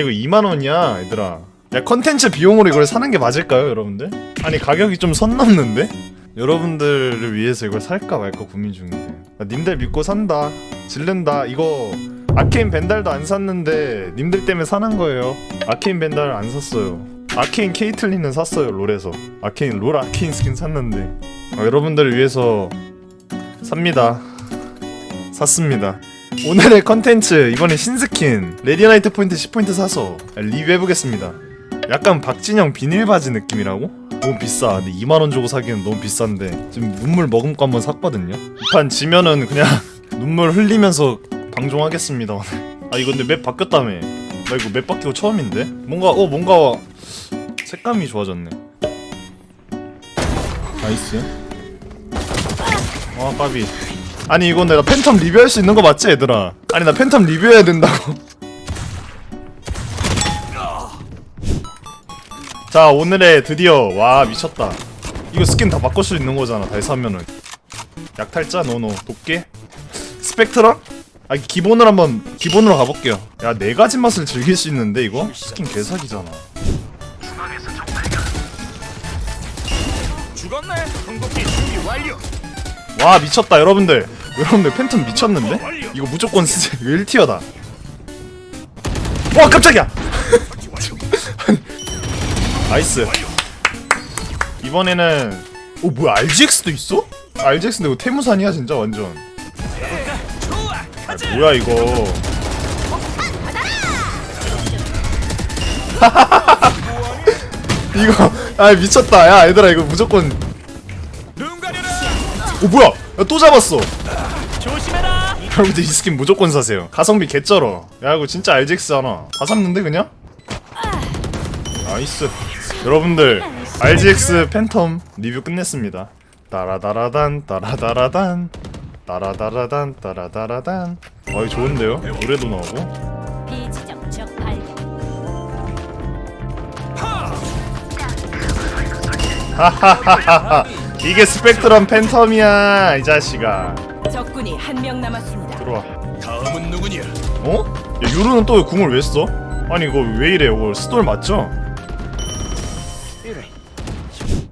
이거 2만원이야 얘들아. 야 컨텐츠 비용으로 이걸 사는 게 맞을까요 여러분들? 아니 가격이 좀 선 넘는데? 여러분들을 위해서 이걸 살까 말까 고민 중인데 아, 님들 믿고 산다. 질른다. 이거 아케인 벤달도 안 샀는데 님들 때문에 사는 거예요. 아케인 벤달 안 샀어요. 아케인 케이틀린은 샀어요 롤에서. 아케인 롤 아케인 스킨 샀는데. 아, 여러분들을 위해서 삽니다. 샀습니다 오늘의 컨텐츠 이번에 신스킨. 레디나이트 포인트 10포인트 사서 리뷰해보겠습니다. 약간 박진영 비닐 바지 느낌이라고? 너무 비싸. 근데 2만원 주고 사기는 너무 비싼데. 지금 눈물 머금고 한번 샀거든요. 이 판 지면은 그냥 눈물 흘리면서 방종하겠습니다 오늘. 아 이거 근데 맵 바뀌었다며. 나 이거 맵 바뀌고 처음인데? 뭔가 어 뭔가 색감이 좋아졌네. 나이스? 아 까비 아니 이건 내가 팬텀 리뷰할 수 있는 거 맞지 얘들아? 아니 나 팬텀 리뷰해야 된다고. 자 오늘의 드디어 와 미쳤다. 이거 스킨 다 바꿀 수 있는 거잖아 다 사면은. 약탈자 노노 도깨? 스펙트럼? 아 기본으로 한번 기본으로 가볼게요. 야 네 가지 맛을 즐길 수 있는데 이거? 스킨 개사기잖아. 죽었네. 궁극기 준비 완료. 와 미쳤다 여러분들 여러분들 팬텀 미쳤는데? 이거 무조건 쓰세요 1티어다 와 깜짝이야 나이스 이번에는 오 뭐야 RGX도 있어? RGX인데 이거 태무산이야 진짜 완전. 가자. 뭐야 이거 이거 아 미쳤다 야 얘들아 이거 무조건. 오 뭐야 야, 또 잡았어. 여러분들 이 스킨 무조건 사세요 가성비 개쩔어 야 이거 진짜 RGX 하나 다 샀는데 그냥? 나이스 여러분들 RGX 팬텀 리뷰 끝냈습니다 따라다라단 따라다라단 따라다라단 따라다라단 어이 좋은데요? 노래도 나오고. 하하하하하 이게 스펙트럼 팬텀이야 이 자식아 적군이 한 명 남았습니다. 들어와 다음은 누구냐? 어? 야 유루는 또왜 궁을 왜 써? 아니 이거 왜 이래 이거 스톨 맞죠?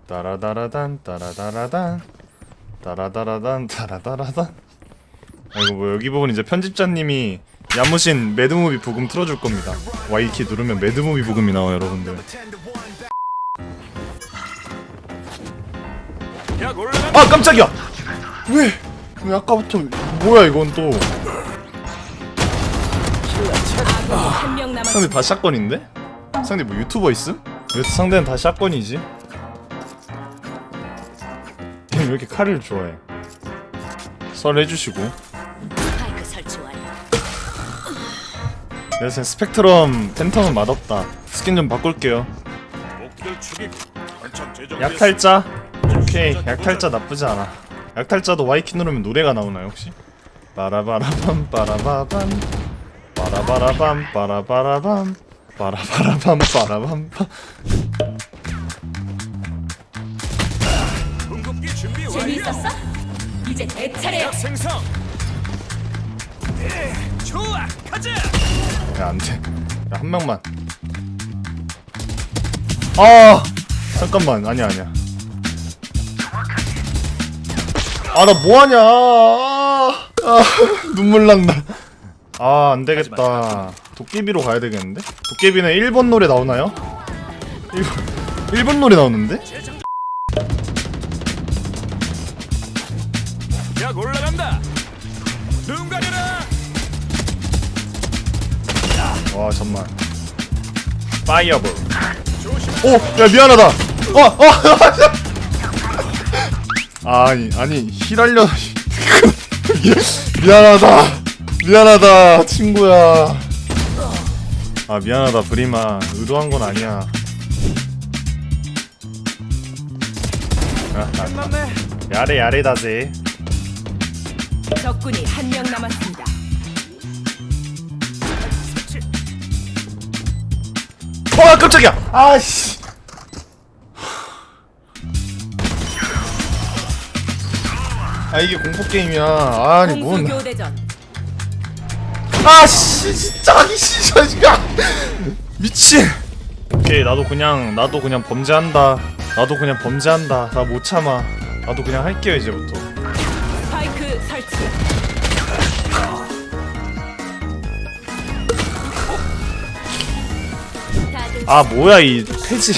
따라다라단 따라다라단 따라다라단 따라다라단 아 이거 뭐 여기 부분 이제 편집자님이 야무신 매드무비 부금 틀어줄 겁니다 Y키 누르면 매드무비 부금이 나와요 여러분들. 아 깜짝이야 왜? 왜 아까부터 뭐야 이건 또 한명 상대. 다 샷건인데? 상대 뭐 유튜버 있음? 왜 상대는 다 샷건이지? 왜 이렇게 칼을 좋아해? 설 해주시고 스파이크 설치 완료. 내가 생각 스펙트럼 팬텀은 맛없다 스킨 좀 바꿀게요 목들 죽이고 한참 제정. 약탈자? 오케이 약탈자 나쁘지 않아 약탈자도 Y키 누르면 노래가 나오나요 혹시? 빠라바라밤 빠라바밤 빠라바라밤 빠라바라밤 빠라바라밤 빠라밤 궁극기 준비. 재미있었어? 이제 내 차례야. 약 생성. 예, 좋아. 가자. 야 안돼 야 한 명만 아 잠깐만 아니야 아니야 아 나 뭐하냐 아, 아, 눈물 난다 아 안되겠다 도깨비로 가야 되겠는데 도깨비는 일본 노래 나오나요? 일본, 일본 노래 나오는데? 약 올라간다. 눈 가려라. 와 잠만 파이어볼 조심해. 오! 야 미안하다 어! 어! 아니 아니 힐알려 미안하다. 미안하다 친구야. 아 미안하다 브리마. 의도한 건 아니야. 아, 아. 야래 야래다제 적군이 한 명 남았습니다. 와 깜짝이야. 아씨 아 이게 공포 게임이야. 아니 공수 뭔 교대전. 아씨 진짜 이 씨자식아 미친. 오케이 나도 그냥 나도 그냥 범죄한다. 나도 그냥 범죄한다. 나 못 참아. 나도 그냥 할게요 이제부터. 스파이크 설치. 다들 아 뭐야 이 폐지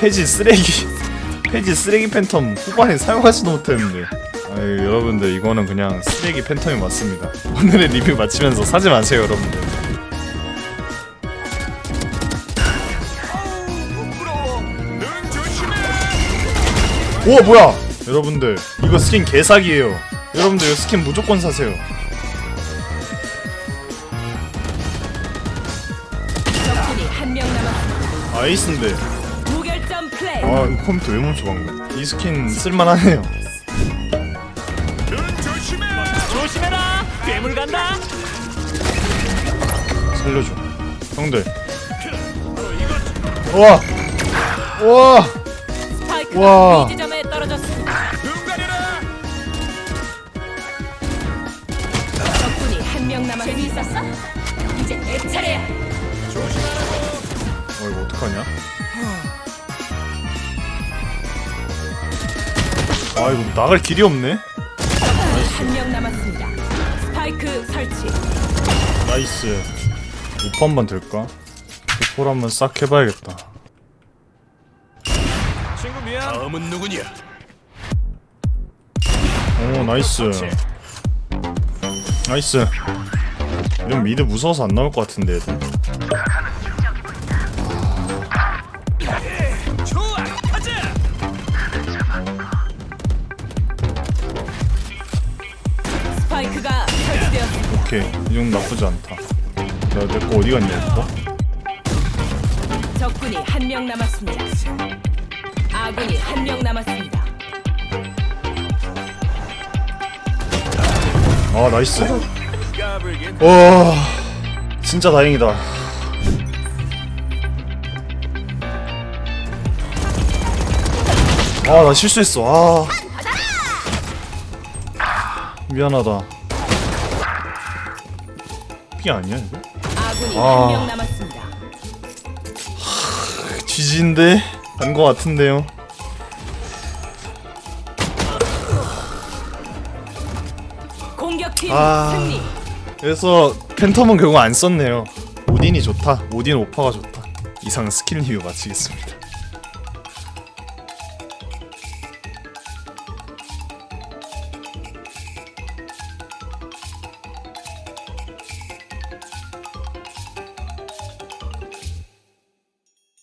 폐지 쓰레기. 폐지 쓰레기 팬텀 후반에 사용하지도 못했는데 아유 여러분들 이거는 그냥 쓰레기 팬텀이 맞습니다 오늘의 리뷰 마치면서 사지 마세요 여러분들. 오 뭐야 여러분들 이거 스킨 개사기예요 여러분들 이거 스킨 무조건 사세요. 아이스인데. 아 컴퓨터 왜 멈춰 방금 이 스킨 쓸만하네요. 조심해라. 괴물 간다. 살려줘 형들. 우와 우와 스파이크가 와. B 지점에 떨어졌습니다. 눈 가려라. 적군이 한 명 남았습니다. 재미있었어? 이제 내 차례야. 어 이거 어떡하냐 아 이거 나갈 길이 없네 남았습니다. 스파이크 설치. 나이스 오퍼 한번 될까? 오퍼를 한번 싹 해봐야겠다 친구 미안. 다음은 누구냐? 오 나이스 나이스 이런 미드 무서워서 안 나올 것 같은데 애들 오케이 이 정도 나쁘지 않다 야내거 어디 갔냐 이거? 적군이 한 명 남았습니다. 아군이 한 명 남았습니다. 아 나이스. 와 진짜 다행이다 아 나 실수했어 아 미안하다 피 아니야 이거? 아군이 아. 한 명 남았습니다. 지지인데? 간 거 같은데요 공격팀 아. 승리. 그래서 팬텀은 결국 안 썼네요 오딘이 좋다 오딘 오퍼가 좋다 이상 스킬 리뷰 마치겠습니다